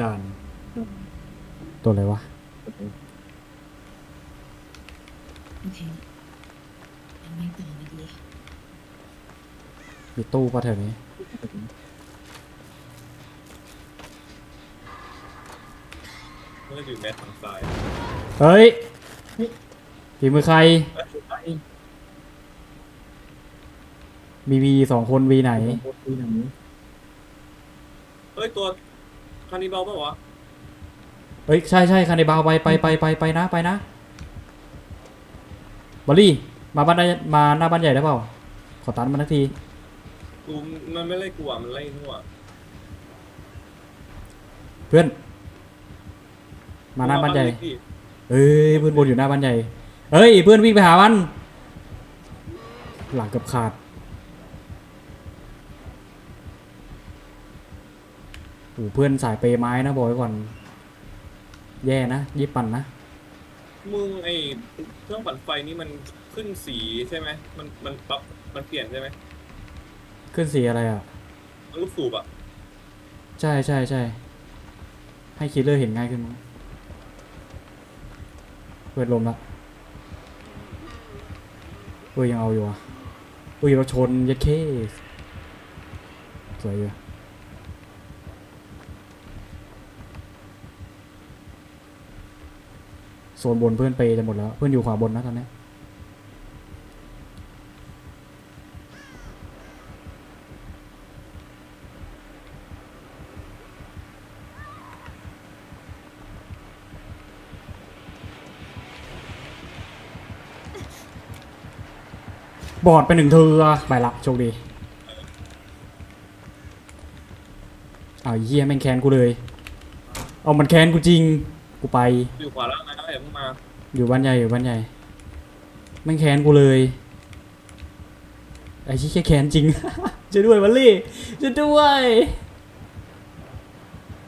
ด่านตัวอะไรวะ โอเคยังไม่ต่อไม่ดีมีตู้ปะแถวนี้ เมื่ออยู่แมสทางซ้ายเฮ้ยฝีมือใคร มีวีสองคนวีไหน เฮ้ยตัวคานิบาลปะวะเฮ้ยใช่ใช่คันในบาวไปไปไปไปไปนะไปนะบอลลี่มาบ้านได้มาหน้าบ้านใหญ่ได้เปล่าขอตันมาทักทีกูมันไม่ไล่กูอะมันไล่ทั่วเพื่อน มาหน้าบ้านใหญ่ดิเอ้ยเพื่อนบนอยู่หน้าบ้านใหญ่เฮ้ยเพื่อนวิ่งไปหามัน หลังเกับขาด โอ้เพื่อนสายเปย์ไม้นะบอกไว้ก่อน แย่นะยิบปั่นนะ มึงไอเครื่องปั่นไฟนี่มันขึ้นสีใช่ไหมมันมันปรับมันเปลี่ยนใช่ไหมขึ้นสีอะไรอะ มันลูกสูบอะใช่ใช่ใช่ให้คิลเลอร์เห็นง่ายขึ้นมั้งเปิดลมละเอ้ยยังเอาอยู่อะเอ้ยเราชนยัดเคสวยอยู่ ซนบนเพื่อนไปจะหมดแล้ว เพื่อนอยู่ขวาบนนะตอนนี้บอดไปหนึ่งเธอไปละโชคดีอ้าเยี่ยแม่งแค้นกูเลย เอามันแค้นกูจริง กูไป อยู่ขวาล่างนะอย่าเพิ่งมาอยู่บ้านใหญ่อยู่บ้านใหญ่แม่งแค้นกูเลยไอ้ชี้แค่แค้นจริง จะด้วยวัลลี่จะด้วย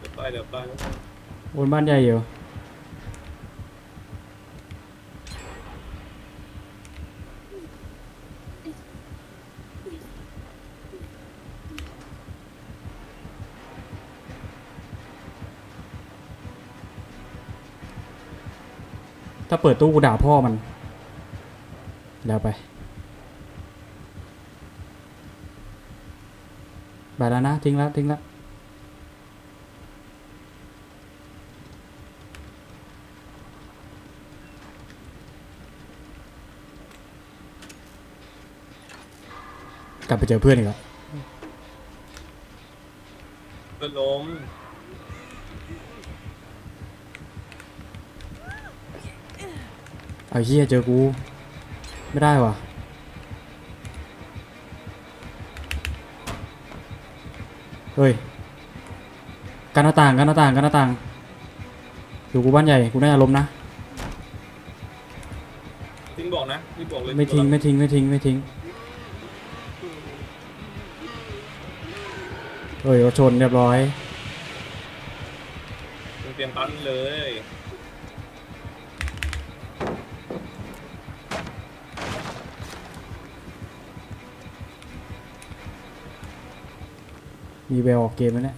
เดี๋ยวไปเดี๋ยวไป บนบ้านใหญ่อยู่ ถ้าเปิดตู้กูด่าพ่อมัน แล้วไป ไปแล้วนะ ทิ้งแล้ว ทิ้งแล้ว กลับไปเจอเพื่อนอีกแล้ว ก็ล้ม เอาเฮียเจอกู ไม่ได้ว่ะเฮ้ยกันหน้าต่างกันหน้าต่างกันหน้าต่างอยู่กูบ้านใหญ่กูน่าจะล้มนะทิ้งบอกนะทิ้งบอกเลยไม่ทิ้งไม่ทิ้งไม่ทิ้งไม่ทิ้งเฮ้ยรถชนเรียบร้อยมึงเตรียมตันเลย มีแววออกเกมแล้วเนี่ย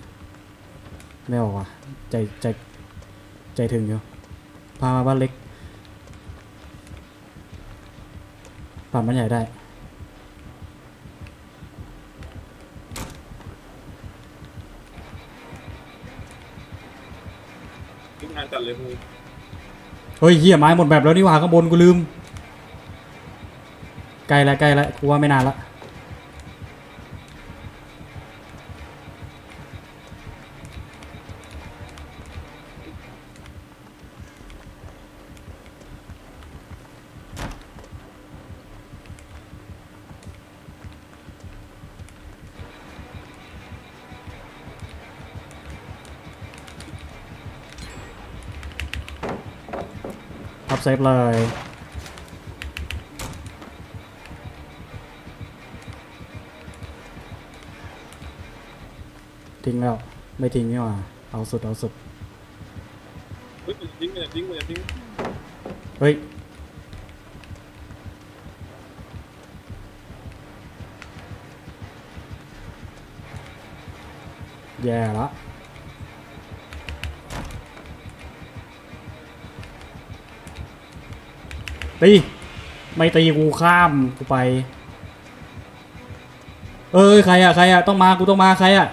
ไม่ออกว่ะใจใจใจถึงอยู่พามาบ้านเล็กปั่นบ้านใหญ่ได้ทุกงานจัดเลยมึงเฮ้ยเหี้ยไม้หมดแบบแล้วนี่หว่าข้างบนกูลืม ใกล้แล้วใกล้แล้วกูว่าไม่นานละ ทับเซฟเลยทิ้งแล้ว ไม่ทิ้งนี่หว่าเอาสุด เอาสุด เฮ้ยมึงอย่าทิ้งมึงอย่าทิ้งมึงอย่าทิ้งเฮ้ย แย่ละ ตีไม่ตีกูข้ามกูไป เอ้ยใครอะใครอะต้องมากูต้องมาใครอะ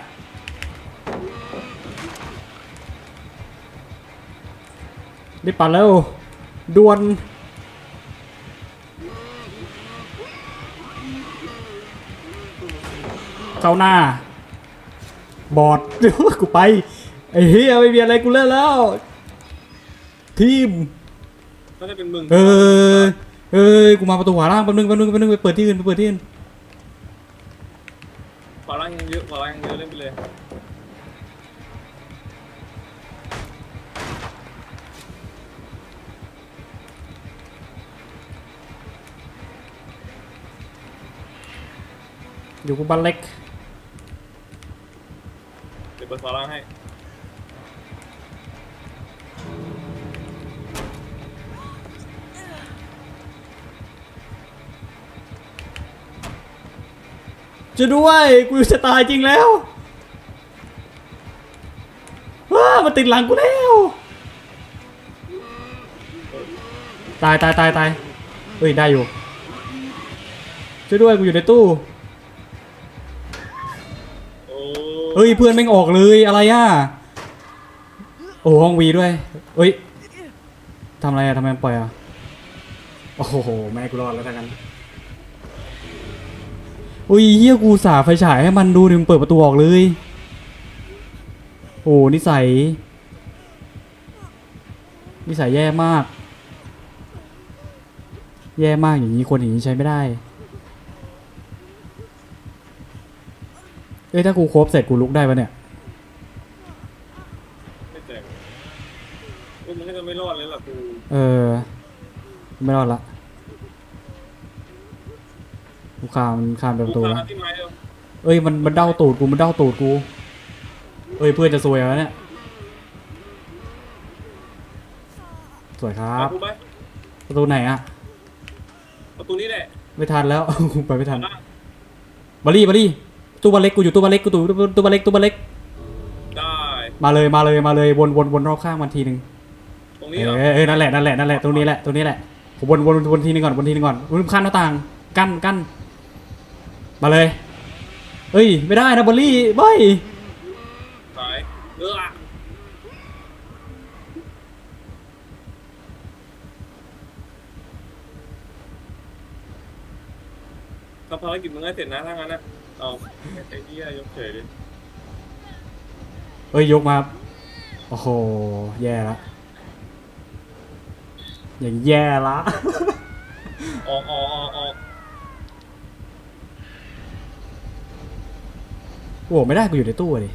รีบปัดแล้วด่วนเข้าหน้า บอดกูไปไอ้เฮียไม่มีอะไรกูเล่นแล้ว ทีม น่าจะเป็นมึงเออเออกูมาประตูขวาล่างแป๊บนึงแป๊บนึงแป๊บนึงไปเปิดที่อื่นไปเปิดที่อื่นขวาล่างยังเยอะขวาล่างยังเยอะเล่นไปเลยอยู่กูบ้านเล็กเดี๋ยวเปิดขวาล่างให้ จะด้วยกูจะตายจริงแล้วว้ามันติดหลังกูแล้ว ตายตายตายตายเฮ้ยได้อยู่ช่วยด้วยกูอยู่ในตู้โอ้เฮ้ยเพื่อนแม่งออกเลยอะไรอะโอ้ห้องวีด้วยเฮ้ยทำอะไรอะทำไมปล่อยอะโอ้โหแม่กูรอดแล้วทั้งนั้น อุ้ยเฮียกูสาไฟฉายให้มันดูดิมันเปิดประตูออกเลย โอ้นิสัย นิสัยแย่มาก แย่มากอย่างนี้คนอย่างนี้ใช้ไม่ได้ เอ้ยถ้ากูครบเสร็จกูลุกได้ปะเนี่ย ไม่แตกเออมันก็จะไม่รอดเลยล่ะกู เออ ไม่รอดละ กูคามคามเปิดประตูกูแล้วพาที่ไม้เดียวเอ้ยมันมันเด้าตูดกูมันเด้าตูดกู เอ้ยเพื่อนจะซวยแล้วเนี่ยสวยครัพาบกูไปประตูไหนอะประตูนี้แหละไม่ทันแล้ว ไปไม่ทันล่างบารี่บารี่ตู้บาเล็กกูอยู่ตู้บาเล็กกูตู้ตู้บาเล็กตู้บาเล็กได้มาเลยมาเลยมาเลยวนวนวนรอบข้างมันทีหนึ่งตรงเอนี้เหรออเออนั่นแหละนั่นแหละนั่นแหละตรงนี้แหละตรงนี้แหละผมวนวนวนทีหนึงก่อนวนทีหนึงก่อนวนข้ามหน้าต่างกั้นกั้น มาเลยเอ้ย ไม่ได้นะบอลลี่เบ้ยสายเอออะทำภารกิจมึงให้เสร็จนะถ้างั้นนะเอาไอ้เหี้ยยกเฉยเลยเอ้ย ยกมา โอ้โห แย่ละอย่างแย่ละ ออกออกออกออก โอ้ไม่ได้กูอยู่ในตู้ดิ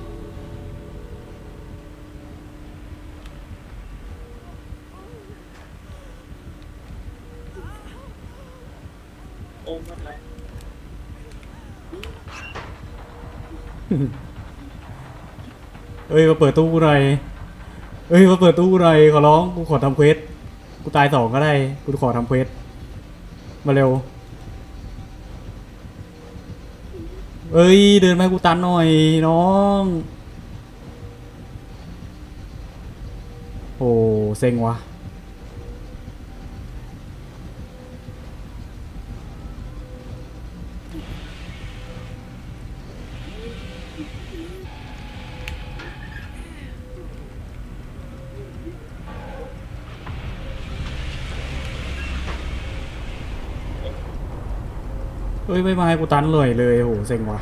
โอ้ไม่เป็นไรเอ้ยมาเปิดตู้กูหน่อยเอ้ยมาเปิดตู้กูหน่อยขอร้องกูขอทำเควสกูตายสองก็ได้กูขอทำเควสมาเร็ว เอ้ย เดินมากูตันหน่อยน้องโอ้เซ็งวะ เฮ้ยไม่มาให้กูตันเลยเลยโหเซ็งว่ะ